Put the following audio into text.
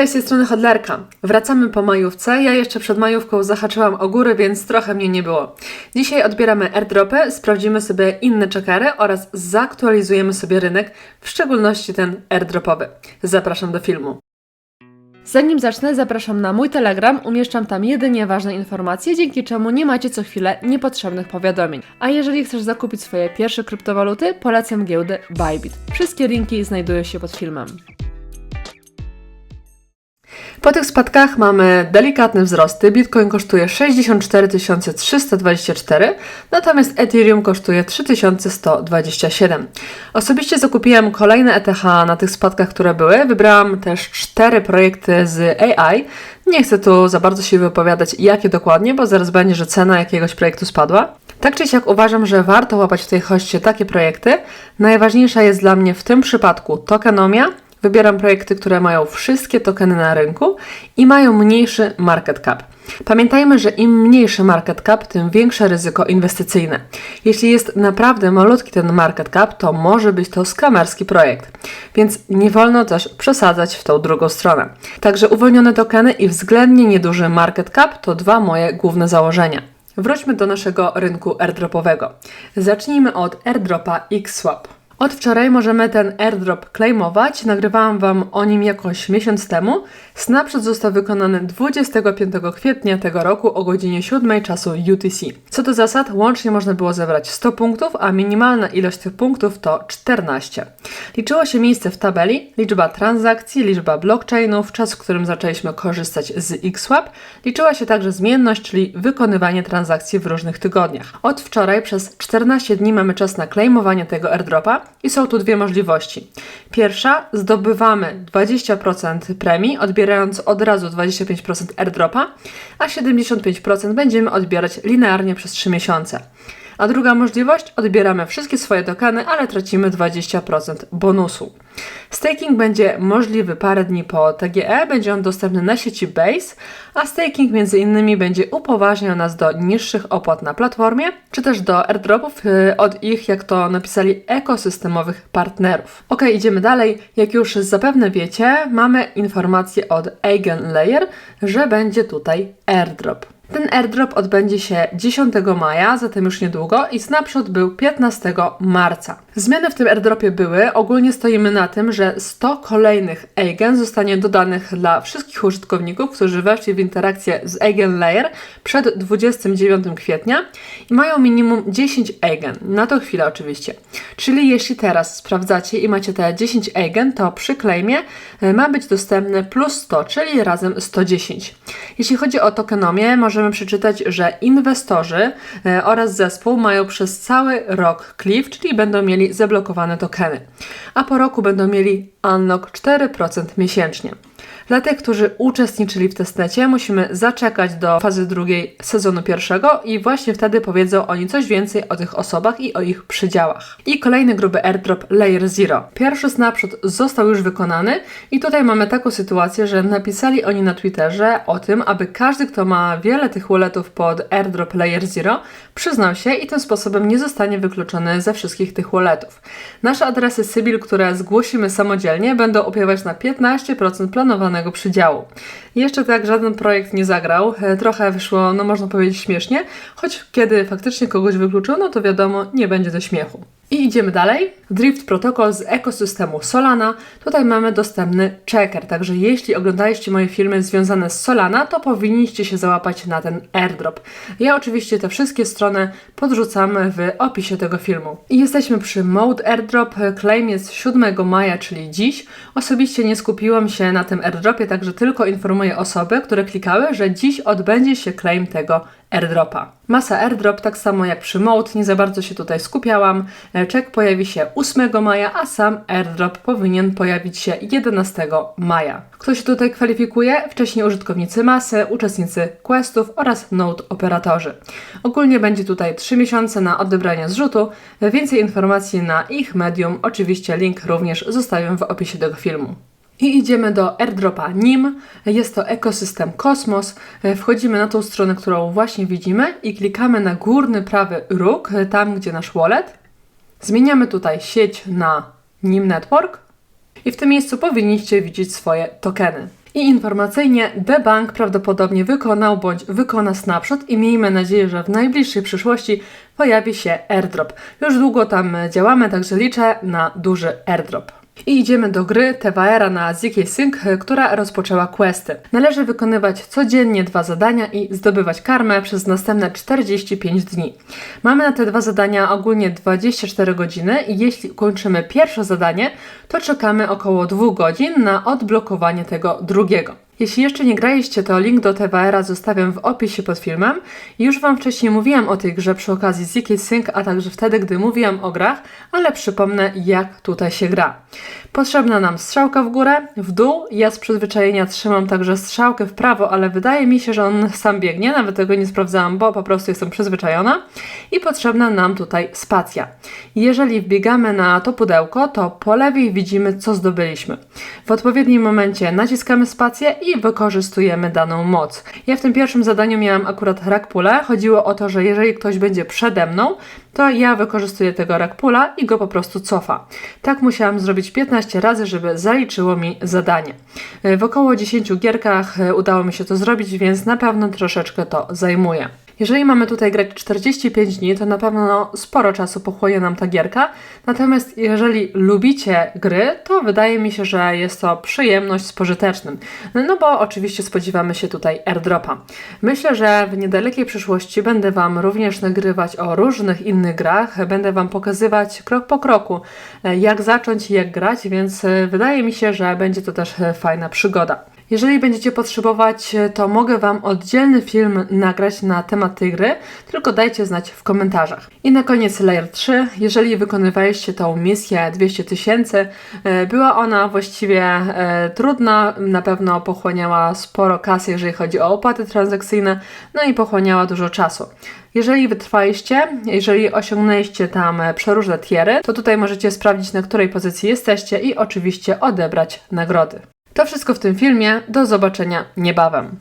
Cześć, z tej strony Hodlerka. Wracamy po majówce. Ja jeszcze przed majówką zahaczyłam o góry, więc trochę mnie nie było. Dzisiaj odbieramy airdropy, sprawdzimy sobie inne czekary oraz zaktualizujemy sobie rynek, w szczególności ten airdropowy. Zapraszam do filmu. Zanim zacznę, zapraszam na mój Telegram. Umieszczam tam jedynie ważne informacje, dzięki czemu nie macie co chwilę niepotrzebnych powiadomień. A jeżeli chcesz zakupić swoje pierwsze kryptowaluty, polecam giełdę Bybit. Wszystkie linki znajdują się pod filmem. Po tych spadkach mamy delikatne wzrosty. Bitcoin kosztuje 64 324, natomiast Ethereum kosztuje 3127. Osobiście zakupiłem kolejne ETH na tych spadkach, które były. Wybrałam też cztery projekty z AI. Nie chcę tu za bardzo się wypowiadać, jakie dokładnie, bo zaraz będzie, że cena jakiegoś projektu spadła. Tak czy siak uważam, że warto łapać w tej hoście takie projekty. Najważniejsza jest dla mnie w tym przypadku tokenomia, Wybieram projekty, które mają wszystkie tokeny na rynku i mają mniejszy market cap. Pamiętajmy, że im mniejszy market cap, tym większe ryzyko inwestycyjne. Jeśli jest naprawdę malutki ten market cap, to może być to skamerski projekt, więc nie wolno też przesadzać w tą drugą stronę. Także uwolnione tokeny i względnie nieduży market cap to dwa moje główne założenia. Wróćmy do naszego rynku airdropowego. Zacznijmy od airdropa XSwap. Od wczoraj możemy ten airdrop claimować. Nagrywałam Wam o nim jakoś miesiąc temu. Snapshot został wykonany 25 kwietnia tego roku o godzinie 7 czasu UTC. Co do zasad, łącznie można było zebrać 100 punktów, a minimalna ilość tych punktów to 14. Liczyło się miejsce w tabeli, liczba transakcji, liczba blockchainów, czas, w którym zaczęliśmy korzystać z XSwap. Liczyła się także zmienność, czyli wykonywanie transakcji w różnych tygodniach. Od wczoraj przez 14 dni mamy czas na claimowanie tego airdropa i są tu dwie możliwości. Pierwsza, zdobywamy 20% premii, odbierając od razu 25% airdropa, a 75% będziemy odbierać linearnie przez 3 miesiące. A druga możliwość, odbieramy wszystkie swoje tokeny, ale tracimy 20% bonusu. Staking będzie możliwy parę dni po TGE, będzie on dostępny na sieci Base, a staking między innymi będzie upoważniał nas do niższych opłat na platformie, czy też do airdropów y, od ich, jak to napisali, ekosystemowych partnerów. Ok, idziemy dalej. Jak już zapewne wiecie, mamy informację od Eigenlayer, że będzie tutaj airdrop. Ten airdrop odbędzie się 10 maja, zatem już niedługo i snapshot był 15 marca. Zmiany w tym airdropie były. Ogólnie stoimy na tym, że 100 kolejnych eigen zostanie dodanych dla wszystkich użytkowników, którzy weszli w interakcję z Eigen Layer przed 29 kwietnia i mają minimum 10 eigen. Na to chwilę oczywiście. Czyli jeśli teraz sprawdzacie i macie te 10 eigen, to przy claimie e, ma być dostępne plus 100, czyli razem 110. Jeśli chodzi o tokenomię, możemy przeczytać, że inwestorzy e, oraz zespół mają przez cały rok cliff, czyli będą mieli mieli zablokowane tokeny, a po roku będą mieli unlock 4% miesięcznie. Dla tych, którzy uczestniczyli w testnecie, musimy zaczekać do fazy drugiej sezonu pierwszego i właśnie wtedy powiedzą oni coś więcej o tych osobach i o ich przydziałach. I kolejny gruby airdrop Layer Zero. Pierwszy snapshot został już wykonany i tutaj mamy taką sytuację, że napisali oni na Twitterze o tym, aby każdy, kto ma wiele tych walletów pod airdrop Layer Zero, przyznał się i tym sposobem nie zostanie wykluczony ze wszystkich tych walletów. Nasze adresy Sybil, które zgłosimy samodzielnie, będą opiewać na 15% planowanego przydziału. Jeszcze tak żaden projekt nie zagrał. E, trochę wyszło, no można powiedzieć, śmiesznie, choć kiedy faktycznie kogoś wykluczono, to wiadomo, nie będzie do śmiechu. I idziemy dalej. Drift Protocol z ekosystemu Solana. Tutaj mamy dostępny checker, także jeśli oglądaliście moje filmy związane z Solana, to powinniście się załapać na ten airdrop. Ja oczywiście te wszystkie strony podrzucam w opisie tego filmu. I jesteśmy przy Mode Airdrop. Claim jest 7 maja, czyli dziś. Osobiście nie skupiłam się na tym airdropie, także tylko informuję osoby, które klikały, że dziś odbędzie się claim tego airdropa. Masa airdrop, tak samo jak przy Mode, nie za bardzo się tutaj skupiałam. Czek pojawi się 8 maja, a sam airdrop powinien pojawić się 11 maja. Kto się tutaj kwalifikuje? Wcześniej użytkownicy masy, uczestnicy questów oraz node operatorzy. Ogólnie będzie tutaj 3 miesiące na odebranie zrzutu. Więcej informacji na ich medium, oczywiście link również zostawiam w opisie tego filmu. I idziemy do airdropa NIM. Jest to ekosystem Kosmos. Wchodzimy na tą stronę, którą właśnie widzimy i klikamy na górny prawy róg, tam gdzie nasz wallet. Zmieniamy tutaj sieć na NIM Network i w tym miejscu powinniście widzieć swoje tokeny. I informacyjnie The Bank prawdopodobnie wykonał bądź wykona snapshot i miejmy nadzieję, że w najbliższej przyszłości pojawi się airdrop. Już długo tam działamy, także liczę na duży airdrop. I idziemy do gry TVR na ZK Sync, która rozpoczęła questy. Należy wykonywać codziennie dwa zadania i zdobywać karmę przez następne 45 dni. Mamy na te dwa zadania ogólnie 24 godziny i jeśli ukończymy pierwsze zadanie, to czekamy około 2 godzin na odblokowanie tego drugiego. Jeśli jeszcze nie graliście, to link do TWR-a zostawiam w opisie pod filmem. Już Wam wcześniej mówiłam o tej grze przy okazji ZK Sync, a także wtedy, gdy mówiłam o grach, ale przypomnę, jak tutaj się gra. Potrzebna nam strzałka w górę, w dół. Ja z przyzwyczajenia trzymam także strzałkę w prawo, ale wydaje mi się, że on sam biegnie, nawet tego nie sprawdzałam, bo po prostu jestem przyzwyczajona. I potrzebna nam tutaj spacja. Jeżeli wbiegamy na to pudełko, to po lewej widzimy, co zdobyliśmy. W odpowiednim momencie naciskamy spację i wykorzystujemy daną moc. Ja w tym pierwszym zadaniu miałam akurat rakpulę. Chodziło o to, że jeżeli ktoś będzie przede mną, to ja wykorzystuję tego rakpula i go po prostu cofa. Tak musiałam zrobić 15 razy, żeby zaliczyło mi zadanie. W około 10 gierkach e, udało mi się to zrobić, więc na pewno troszeczkę to zajmuje. Jeżeli mamy tutaj grać 45 dni, to na pewno no, sporo czasu pochłonie nam ta gierka. Natomiast jeżeli lubicie gry, to wydaje mi się, że jest to przyjemność z pożytecznym. No bo oczywiście spodziewamy się tutaj airdropa. Myślę, że w niedalekiej przyszłości będę Wam również nagrywać o różnych innych grach. Będę Wam pokazywać krok po kroku, e, jak zacząć i jak grać, więc e, wydaje mi się, że będzie to też e, fajna przygoda. Jeżeli będziecie potrzebować, to mogę Wam oddzielny film nagrać na temat tej gry, tylko dajcie znać w komentarzach. I na koniec Layer 3. Jeżeli wykonywaliście tą misję 200 tysięcy, e, była ona właściwie e, trudna, na pewno pochłaniała sporo kasy, jeżeli chodzi o opłaty transakcyjne, no i pochłaniała dużo czasu. Jeżeli wytrwaliście, jeżeli osiągnęliście tam e, przeróżne tiery, to tutaj możecie sprawdzić, na której pozycji jesteście i oczywiście odebrać nagrody. To wszystko w tym filmie. Do zobaczenia niebawem.